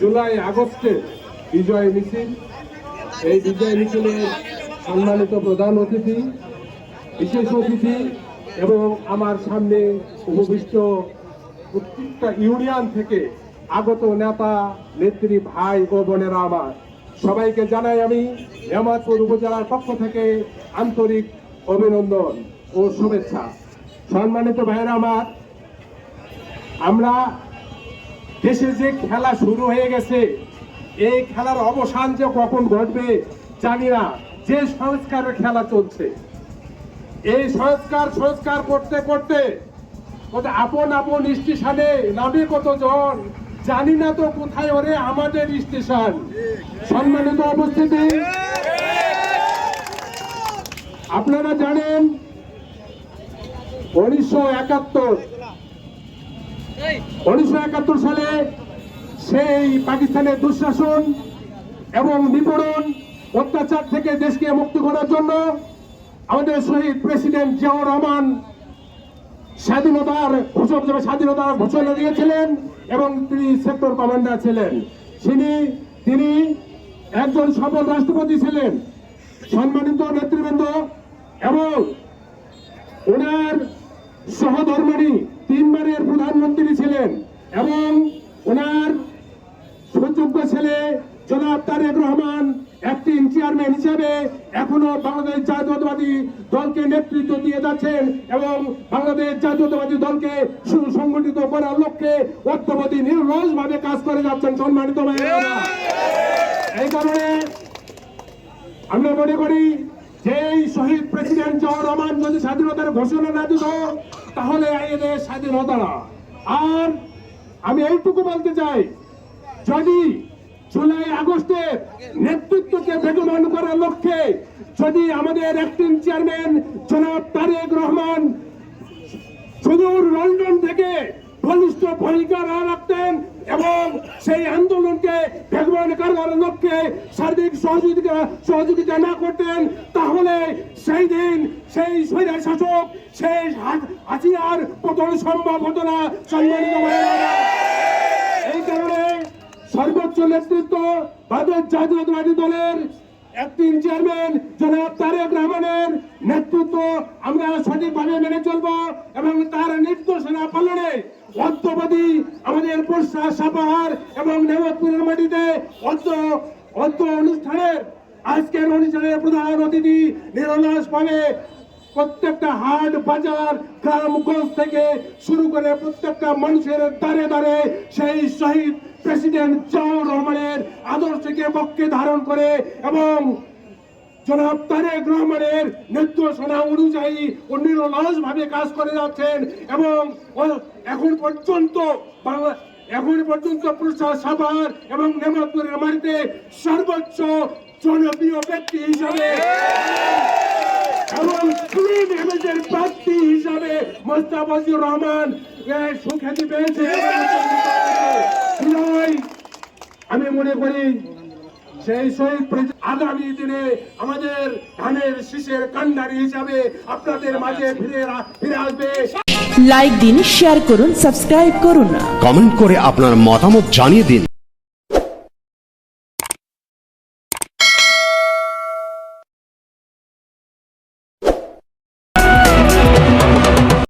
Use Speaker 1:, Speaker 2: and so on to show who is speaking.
Speaker 1: জুলাই আগস্টে বিজয় মিছিল। এই বিজয় মিছিলে সম্মানিত প্রধান অতিথি, বিশেষ অতিথি এবং আমার সামনে উপবিষ্ট প্রত্যেকটা ইউনিয়ন থেকে আগত নেতা, নেত্রী, ভাই ও বোনেরা আমার। সবাইকে জানাই আমি হেমাদপুর উপজেলার পক্ষ থেকে আন্তরিক অভিনন্দন ও শুভেচ্ছা। সম্মানিত ভাইয়েরা আমার আমরা দেশে যে খেলা শুরু হয়ে গেছে, এই খেলার অবসান যে কখন ঘটবে জানি না। যে সংস্কারের খেলা চলছে, এই সংস্কার সংস্কার করতে করতে আপন আপন স্টেশনে নামে কতজন জানি না তো কোথায় ওরে আমাদের স্টেশন। সম্মানিত উপস্থিতি। আপনারা জানেন, উনিশশো একাত্তর উনিশশো একাত্তর সালে সেই পাকিস্তানের দুঃশাসন এবং নিপীড়ন, অত্যাচার থেকে দেশকে মুক্তি করার জন্য আমাদের শহীদ প্রেসিডেন্ট জিয়াউর রহমান স্বাধীনতার ঘোষণা স্বাধীনতার ঘোষণা দিয়েছিলেন এবং তিনি সেক্টর কমান্ডার ছিলেন। তিনি তিনি একজন সফল রাষ্ট্রপতি ছিলেন, সম্মানিত নেতৃবৃন্দ এবং ওনার সহধর্মিণী তিনবারের ছিলেন এবং ওনার সুযোগ্য ছেলে জনাব তারেক রহমান অ্যাক্টিং চেয়ারম্যান হিসেবে এখনও বাংলাদেশ জাতীয়তাবাদী দলকে নেতৃত্ব দিয়ে যাচ্ছেন এবং বাংলাদেশ জাতীয়তাবাদী দলকে সুসংগঠিত করার লক্ষ্যে অর্থপতি নির্লস ভাবে কাজ করে যাচ্ছেন সম্মানিত এই কারণে আমরা মনে করি যে শহীদ প্রেসিডেন্ট জিয়াউর রহমান যদি স্বাধীনতার ঘোষণা না দিত, তাহলে এই দেশ স্বাধীনতা না। আর আমি এইটুকু বলতে চাই, যদি জুলাই, আগস্টের নেতৃত্বকে বেগমান করার লক্ষ্যে যদি আমাদের অ্যাক্টিং চেয়ারম্যান জনাব তারেক রহমান সুদূর বলিষ্ঠ ভূমিকা রাখতেন এবং সেই আন্দোলনকে বেগবান করার লক্ষ্যে সার্বিক সহযোগিতা সহযোগিতা না করতেন, তাহলে সেই দিন সেই স্বৈরার শাসক সেই হা- হাসিনার পতন সম্ভব হতো না, সম্মানিত। এই কারণে সর্বোচ্চ নেতৃত্ব ভারতের জাতীয়তাবাদী দলের অ্যাক্টিং চেয়ারম্যান জনাব তারেক রহমানের নেতৃত্ব আমরা সঠিকভাবে মেনে চলবো এবং তার নির্দেশনা পালনে অদ্যবধি আমাদের প্রশ্বাস সাপাহার এবং নেমতপুরের মাটিতে অদ্য অদ্য অনুষ্ঠানের আজকের অনুষ্ঠানের প্রধান অতিথি নিরলাস পাবে প্রত্যেকটা হাট, বাজার গ্রামগঞ্জ থেকে শুরু করে প্রত্যেকটা মানুষের দাঁড়ে দাঁড়ে সেই শহীদ প্রেসিডেন্ট জিয়াউর রহমানের আদর্শকে পক্ষে ধারণ করে এবং জনাব তারেক রহমানের নির্দেশনা অনুযায়ী নিরলস ভাবে কাজ করে যাচ্ছেন এবং এখন পর্যন্ত বাংলা এখন পর্যন্ত প্রসাদ সাভার এবং নেমাদপুরের মাটিতে সর্বোচ্চ জনপ্রিয় ব্যক্তি হিসাবে এবং ক্লিন ইমেজের প্রার্থী হিসাবে মোস্তাফাজুর রহমান সুখ্যাতি পেয়েছে। বিনয়, আমি মনে করি সেই শহীদ আগামী দিনে আমাদের ধানের শীষের কান্ডারি হিসাবে আপনাদের মাঝে ফিরে ফিরে আসবে।
Speaker 2: লাইক দিন শেয়ার করুন সাবস্ক্রাইব করুন
Speaker 3: কমেন্ট করে আপনার মতামত জানিয়ে দিন।